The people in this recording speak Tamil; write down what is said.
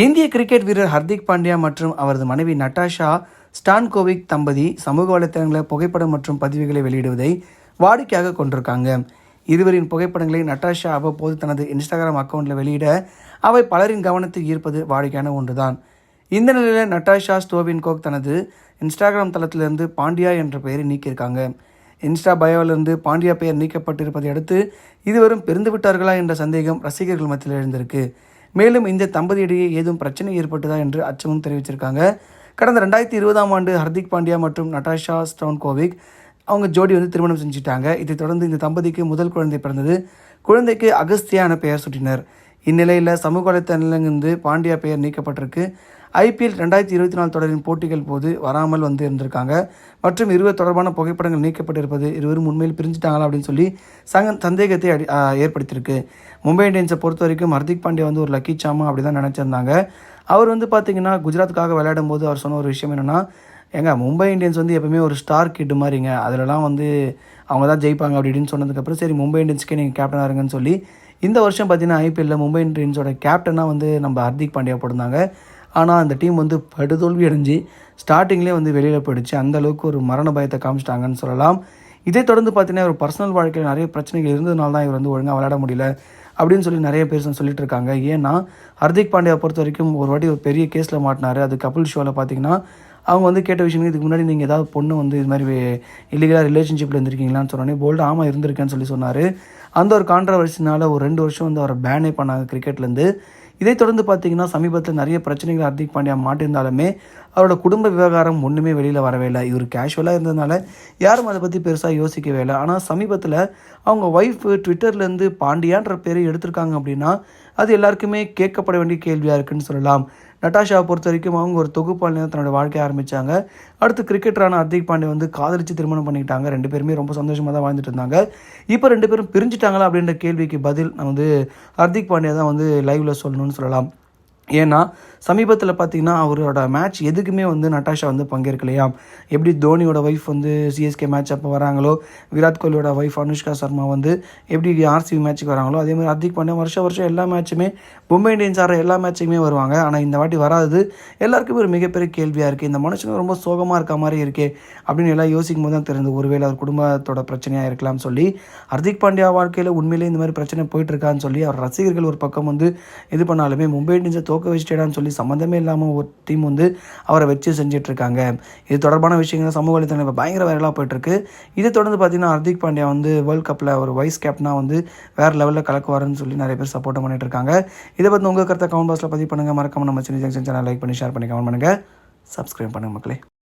இந்திய கிரிக்கெட் வீரர் ஹர்திக் பாண்டியா மற்றும் அவரது மனைவி நட்டாஷா ஸ்டான்கோவிக் தம்பதி சமூக வலைத்தளங்களில் புகைப்படம் மற்றும் பதிவுகளை வெளியிடுவதை வாடிக்கையாக கொண்டிருக்காங்க. இருவரின் புகைப்படங்களை நட்டாஷா அவ்வப்போது தனது இன்ஸ்டாகிராம் அக்கவுண்ட்டில் வெளியிட அவை பலரின் கவனத்தை ஈர்ப்பது வாடிக்கையான ஒன்றுதான். இந்த நிலையில் நட்டாஷா ஸ்டோவின்கோக் தனது இன்ஸ்டாகிராம் தளத்திலிருந்து பாண்டியா என்ற பெயரை நீக்கியிருக்காங்க. இன்ஸ்டா பயோவிலிருந்து பாண்டியா பெயர் நீக்கப்பட்டிருப்பதை அடுத்து இருவரும் பிரிந்து விட்டார்களா என்ற சந்தேகம் ரசிகர்கள் மத்தியில் எழுந்திருக்கு. மேலும் இந்த தம்பதியிடையே ஏதும் பிரச்சனை ஏற்பட்டதா என்று அச்சமும் தெரிவிச்சிருக்காங்க. கடந்த ரெண்டாயிரத்தி இருபதாம் ஆண்டு ஹர்திக் பாண்டியா மற்றும் நட்டாஷா ஸ்டோன்கோவிக் அவங்க ஜோடி வந்து திருமணம் செஞ்சுட்டாங்க. இதைத் தொடர்ந்து இந்த தம்பதிக்கு முதல் குழந்தை பிறந்தது. குழந்தைக்கு அகஸ்தியா என பெயர் சுட்டினர். இந்நிலையில் சமூக வலைத்தளங்களிலிருந்து பாண்டியா பெயர் நீக்கப்பட்டிருக்கு. ஐபிஎல் ரெண்டாயிரத்தி இருபத்தி நாலு தொடரின் போட்டிகள் போது வராமல் வந்து இருந்திருக்காங்க. மற்றும் இருவர் தொடர்பான புகைப்படங்கள் நீக்கப்பட்டிருப்பது இருவரும் உண்மையில் பிரிஞ்சுட்டாங்களா அப்படின்னு சொல்லி சங்க சந்தேகத்தை அடி ஏற்படுத்தியிருக்கு. மும்பை இந்தியன்ஸை பொறுத்த வரைக்கும் ஹர்திக் பாண்டியா வந்து ஒரு லக்கி சாமா அப்படி தான் நினச்சிருந்தாங்க. அவர் வந்து பார்த்தீங்கன்னா குஜராத்துக்காக விளையாடும் போது அவர் சொன்ன ஒரு விஷயம் என்னென்னா ஏங்க மும்பை இந்தியன்ஸ் வந்து எப்பவுமே ஒரு ஸ்டார் கிட்டு மாதிரிங்க. அதிலலாம் வந்து அவங்க தான் ஜெயிப்பாங்க அப்படி இப்படின்னு சொன்னதுக்கப்புறம் சரி மும்பை இந்தியன்ஸ்க்கே நீங்கள் கேப்டனாக இருங்கன்னு சொல்லி இந்த வருஷம் பார்த்தீங்கன்னா ஐபிஎல்லில் மும்பை இந்தியன்ஸோட கேப்டனாக வந்து நம்ம ஹர்திக் பாண்டியா போட்டிருந்தாங்க. ஆனால் அந்த டீம் வந்து படுதோல்வி அடைஞ்சு ஸ்டார்டிங்லேயே வந்து வெளியில் போயிடுச்சு. அந்த அளவுக்கு ஒரு மரண பயத்தை காமிச்சிட்டாங்கன்னு சொல்லலாம். இதை தொடர்ந்து பார்த்தீங்கன்னா ஒரு பர்சனல் வாழ்க்கையில் நிறைய பிரச்சனைகள் இருந்ததுனால தான் இவர் வந்து ஒழுங்காக விளையாட முடியல அப்படின்னு சொல்லி நிறைய பேர் சொல்லிட்டு இருக்காங்க. ஏன்னா ஹர்திக் பாண்டியா பொறுத்த வரைக்கும் ஒரு வாட்டி ஒரு பெரிய கேஸில் மாட்டினார். அது கபில் ஷோவில் பார்த்தீங்கன்னா அவங்க வந்து கேட்ட விஷயம் இதுக்கு முன்னாடி நீங்கள் ஏதாவது பொண்ணு வந்து இது மாதிரி இல்லீகலாக ரிலேஷன்ஷிப்பில் இருந்திருக்கீங்களான்னு சொன்னோன்னே போல்டு ஆமாம் இருந்திருக்கேன்னு சொல்லி சொன்னார். அந்த ஒரு கான்ட்ரவர்சினால ஒரு ரெண்டு வருஷம் வந்து அவரை பேனே பண்ணாங்க கிரிக்கெட்லேருந்து இதைத் தொடர்ந்து பார்த்தீங்கன்னா சமீபத்தில் நிறைய பிரச்சனைகள் ஹர்திக் பாண்டியா மாட்டிருந்தாலுமே அவரோட குடும்ப விவகாரம் ஒன்றுமே வெளியில் வரவே இல்லை. இவர் கேஷுவலாக இருந்ததுனால யாரும் அதை பற்றி பெருசாக யோசிக்கவே இல்லை. ஆனால் சமீபத்தில் அவங்க ஒய்ஃப் ட்விட்டர்லேருந்து பாண்டியான்ற பேரை எடுத்திருக்காங்க அப்படின்னா அது எல்லாருக்குமே கேட்கப்பட வேண்டிய கேள்வியாக இருக்குன்னு சொல்லலாம். நட்டாஷாவை பொறுத்த வரைக்கும் அவங்க ஒரு தொகுப்பாளியாக தன்னோட வாழ்க்கையை ஆரம்பித்தாங்க அடுத்து கிரிக்கெட்டரான ஹர்திக் பாண்டே வந்து காதலிச்சு திருமணம் பண்ணிக்கிட்டாங்க. ரெண்டு பேருமே ரொம்ப சந்தோஷமாக தான் வாழ்ந்துட்டு இருந்தாங்க. இப்போ ரெண்டு பேரும் பிரிஞ்சுட்டாங்களா அப்படின்ற கேள்விக்கு பதில் நான் வந்து ஹர்திக் பாண்டியா தான் வந்து லைவில் சொல்லணும்னு சொல்லலாம். ஏன்னா சமீபத்தில் பார்த்தீங்கன்னா அவரோட மேட்ச் எதுக்குமே வந்து நட்டாஷா வந்து பங்கேற்கலையா? எப்படி தோனியோட ஒய்ஃப் வந்து சிஎஸ்கே மேட்ச் அப்போ வராங்களோ விராட் கோலியோட ஒய்ஃப் அனுஷ்கா சர்மா வந்து எப்படி ஆர்சிபி மேட்ச்சுக்கு வராங்களோ அதே மாதிரி ஹர்திக் பாண்டியா வருஷம் வருஷம் எல்லா மேட்சுமே மும்பை இந்தியன்ஸ் ஆடுற எல்லா மேட்சுமே வருவாங்க. ஆனால் இந்த வாட்டி வராது எல்லாருக்குமே ஒரு மிகப்பெரிய கேள்வியாக இருக்குது இந்த மனுஷன் ரொம்ப சோகமாக இருக்க மாதிரி இருக்கே அப்படின்னு எல்லாம் யோசிக்கும் போது தான் தெரிஞ்சது ஒருவேளை அவர் குடும்பத்தோட பிரச்சனையாக இருக்கலாம்னு சொல்லி ஹர்திக் பாண்டியா வாழ்க்கையில் உண்மையிலேயே இந்த மாதிரி பிரச்சனை போயிட்டு இருக்கான்னு சொல்லி அவர் ரசிகர்கள் ஒரு பக்கம் வந்து இது பண்ணாலுமே மும்பை இந்தியன்ஸை தோக்க வச்சுட்டேடான்னு சொல்லி சம்மந்தமே இல்லாமல் ஒரு டீம் வந்து அவரை வச்சு செஞ்சிட்ருக்காங்க. இது தொடர்பான விஷயங்கள் சமூக வலைத்தளம் இப்போ பயங்கர வைரலாக போயிட்டுருக்கு இதை தொடர்ந்து பார்த்தீங்கன்னா ஹர்திக் பாண்டியா வந்து வேர்ல்ட் கப்பில் ஒரு வைஸ் கேப்டனாக வந்து வேறு லெவலில் கலக்குவாருன்னு சொல்லி நிறைய பேர் சப்போர்ட் பண்ணிட்டு இருக்காங்க இதை பற்றி உங்கள் கருத்தை கமெண்ட் பாக்ஸில் பதிவு பண்ணுங்கள் மறக்காமல் நம்ம சின்ன ஜங்ஷன் சேனல் லைக் பண்ணி ஷேர் பண்ணி கமெண்ட் பண்ணுங்கள் சப்ஸ்கிரைப் பண்ணுங்கள் மக்களே.